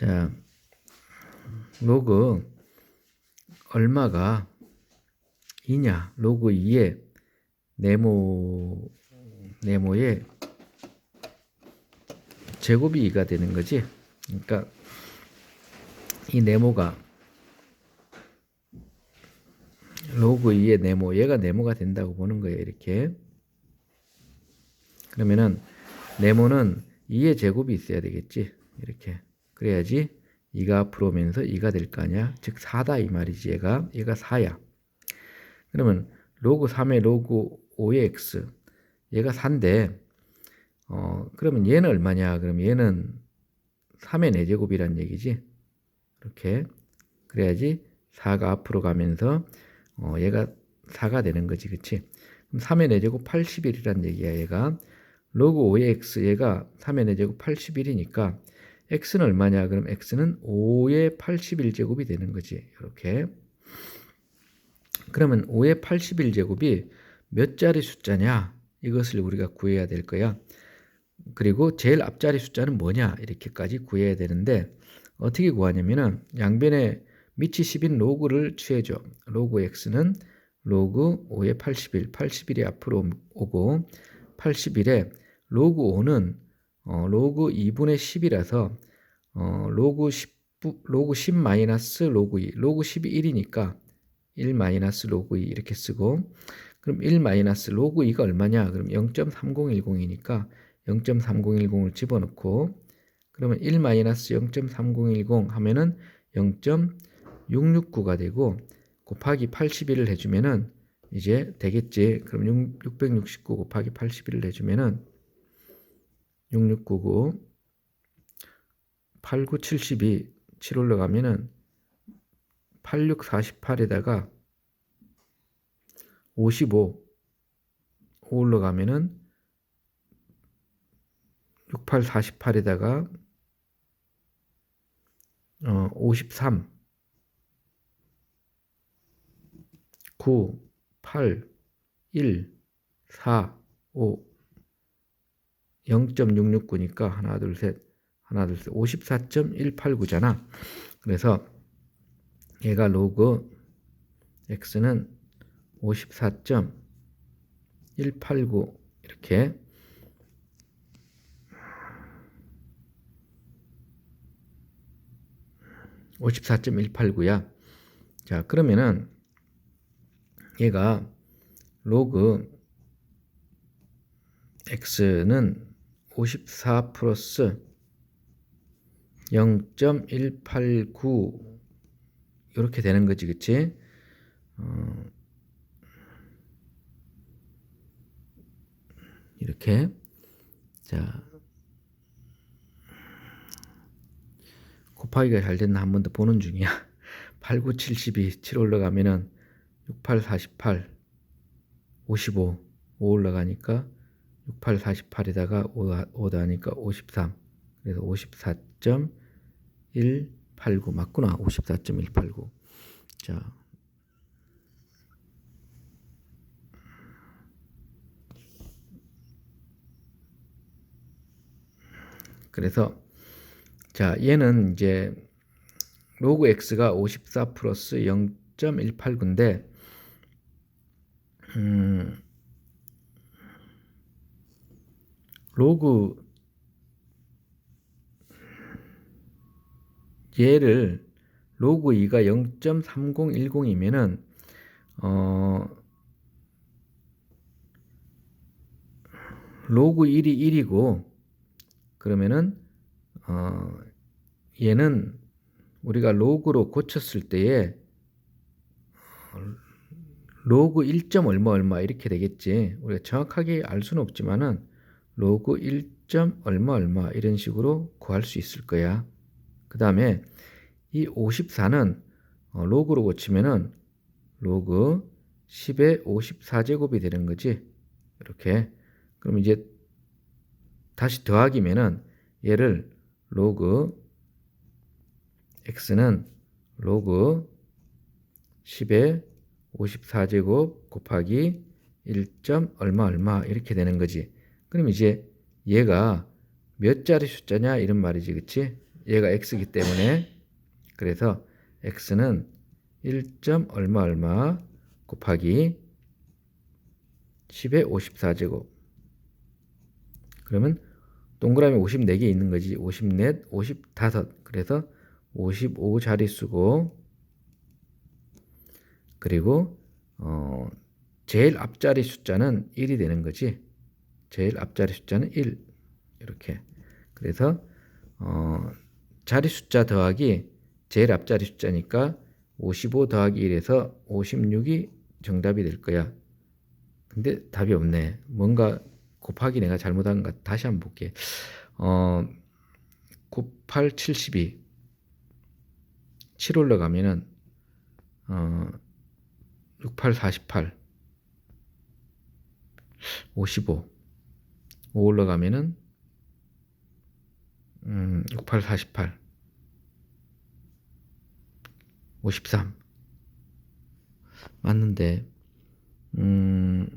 자, 로그 얼마가 2냐? 로그 2의 네모 네모의 제곱이 2가 되는 거지. 그러니까 이 네모가 로그 2의 네모 얘가 네모가 된다고 보는 거예요. 이렇게. 그러면은 네모는 2의 제곱이 있어야 되겠지. 이렇게. 그래야지 2가 앞으로 오면서 2가 될 거 아니야. 즉 4다 이 말이지. 얘가 얘가 4야. 그러면 로그 3의 로그 5의 x 얘가 4인데 어 그러면 얘는 얼마냐? 그럼 얘는 3의 4제곱이란 얘기지. 이렇게 그래야지 4가 앞으로 가면서 어 얘가 4가 되는 거지. 그치? 그럼 3의 4제곱 81이란 얘기야. 얘가 로그 5의 x 얘가 3의 4제곱 81이니까 x는 얼마냐? 그럼 x는 5의 81제곱이 되는 거지. 이렇게. 그러면 5의 81제곱이 몇 자리 숫자냐? 이것을 우리가 구해야 될 거야. 그리고 제일 앞자리 숫자는 뭐냐? 이렇게까지 구해야 되는데 어떻게 구하냐면은 양변에 밑이 10인 로그를 취해줘. 로그 x는 로그 5의 81, 81이 앞으로 오고 81에 로그 5는 어, 로그 2분의 10이라서 어, 로그 10 로그 10 마이너스 로그 2 로그 10이 1이니까 1 마이너스 로그 2 이렇게 쓰고 그럼 1 마이너스 로그 2가 얼마냐 그럼 0.3010이니까 0.3010을 집어넣고 그러면 1 마이너스 0.3010 하면은 0.669가 되고 곱하기 81을 해주면은 이제 되겠지. 그럼 6, 669 곱하기 81을 해주면은 6699 8972 7 올라가면은 8648에다가 55 5 올라가면은 6848에다가 어, 53 9 8 1 4 5 0.669니까 하나 둘 셋 하나 둘 셋 54.189잖아. 그래서 얘가 로그 x는 54.189 이렇게 (54.189야) 자 그러면은 얘가 로그 x는 54 플러스 0.189 이렇게 되는 거지, 그치? 어, 이렇게 자 곱하기가 잘 됐나 한 번 더 보는 중이야. 8, 9, 72, 7 올라가면은 6, 8, 48, 55, 5 올라가니까 6, 8, 48에다가 5, 5 더하니까 53. 그래서 54.189 맞구나. 54.189. 자. 그래서 자, 얘는 이제 로그 x가 54 플러스 0.189인데 음, 로그 얘를 로그 2가 0.3010이면은 어 로그 1이 1이고 그러면은 어 얘는 우리가 로그로 고쳤을 때에 로그 1. 얼마 얼마 이렇게 되겠지. 우리가 정확하게 알 수는 없지만은 로그 1. 얼마 얼마 이런 식으로 구할 수 있을 거야. 그 다음에 이 54는 어, 로그로 고치면은 로그 10의 54제곱이 되는 거지. 이렇게. 그럼 이제 다시 더하기면은 얘를 로그 x는 로그 10의 54제곱 곱하기 1. 얼마 얼마 이렇게 되는 거지. 그럼 이제 얘가 몇 자리 숫자냐 이런 말이지. 그치? 얘가 x이기 때문에 그래서 x는 1. 얼마 얼마 곱하기 10의 54제곱 그러면 동그라미 54개 있는 거지 54, 55 그래서 55 자릿수고 그리고 어 제일 앞자리 숫자는 1이 되는 거지 제일 앞자리 숫자는 1 이렇게 그래서 어 자리 숫자 더하기 제일 앞자리 숫자니까 55 더하기 1에서 56이 정답이 될 거야. 근데 답이 없네. 뭔가 곱하기 내가 잘못한 것 다시 한번 볼게. 어, 98, 72. 7 올라가면은, 어, 68, 48. 55. 5 올라가면은, 음, 68, 48. 53. 맞는데, 음,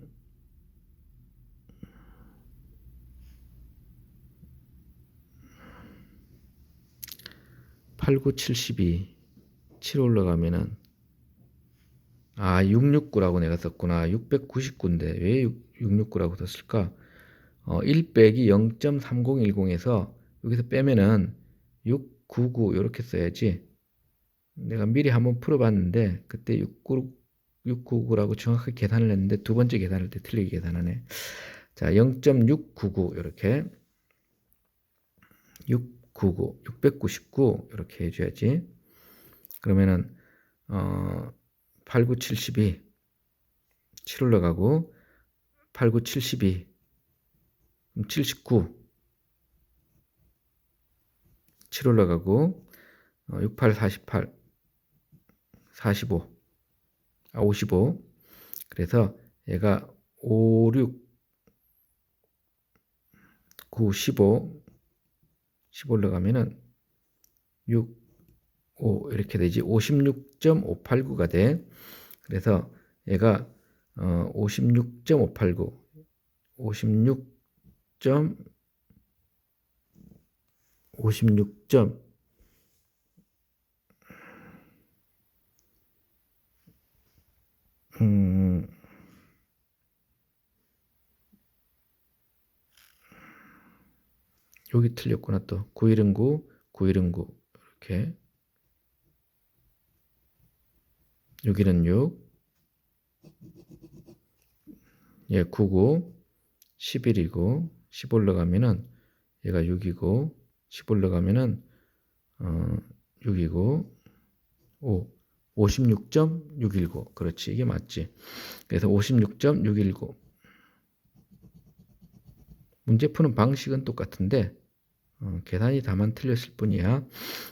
8, 9, 72. 7 올라가면은, 아, 669라고 내가 썼구나. 699인데, 왜 6, 669라고 썼을까? 어, 1 빼기 0.3010에서 여기서 빼면은 699 이렇게 써야지. 내가 미리 한번 풀어봤는데 그때 699, 699라고 정확하게 계산을 했는데 두 번째 계산할 때 틀리게 계산하네. 자, 0.699 이렇게 699, 699 이렇게 해줘야지. 그러면은 어, 89, 72 7 올라가고 89, 72 79 7 올라가고 어, 68, 48 45 아, 55 그래서 얘가 5, 6 9, 15 10 올라가면은 6, 5 이렇게 되지. 56.589가 돼. 그래서 얘가 어, 56.589 56. 56점. 음, 여기 틀렸구나 또. 9일은 9, 9일은 9 이렇게. 여기는 6 예, 99 11이고 10 올라가면은 얘가 6이고 10 올라가면은 어, 6이고 5 56.619 그렇지. 이게 맞지? 그래서 56.619 문제 푸는 방식은 똑같은데 어, 계산이 다만 틀렸을 뿐이야.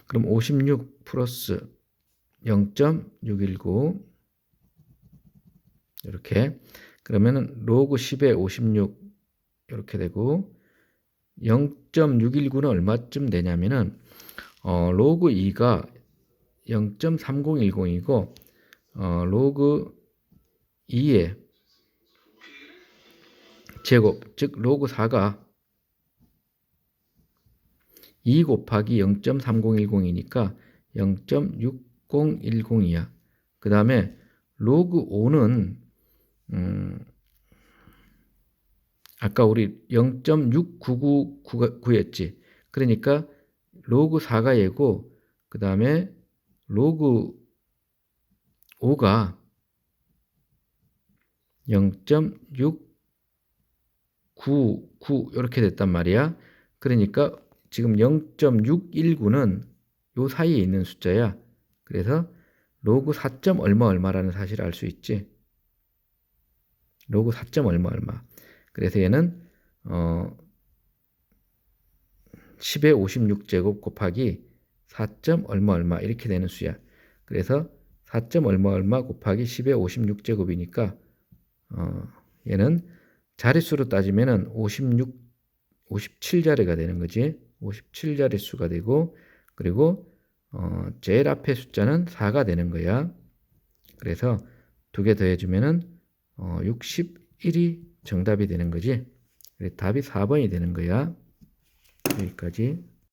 그럼 56 플러스 0.619 이렇게. 그러면은 로그 10에 56 이렇게 되고 0.619는 얼마쯤 되냐면은 어, 로그 2가 0.3010이고 어, 로그 2의 제곱 즉 로그 4가 2 곱하기 0.3010이니까 0.6010이야. 그 다음에 로그 5는 음, 아까 우리 0.699 구했지. 그러니까 로그 4가 얘고 그 다음에 로그 5가 0.699 이렇게 됐단 말이야. 그러니까 지금 0.619는 요 사이에 있는 숫자야. 그래서 로그 4. 얼마 얼마라는 사실을 알 수 있지. 로그 4. 얼마 얼마. 그래서 얘는 어 10의 56제곱 곱하기 4. 얼마 얼마 이렇게 되는 수야. 그래서 4. 얼마 얼마 곱하기 10의 56제곱이니까 어 얘는 자릿수로 따지면은 56 57자리가 되는 거지. 57자리 수가 되고 그리고 어 제일 앞에 숫자는 4가 되는 거야. 그래서 두 개 더해 주면은 어 61이 정답이 되는 거지. 답이 4번이 되는 거야. 여기까지.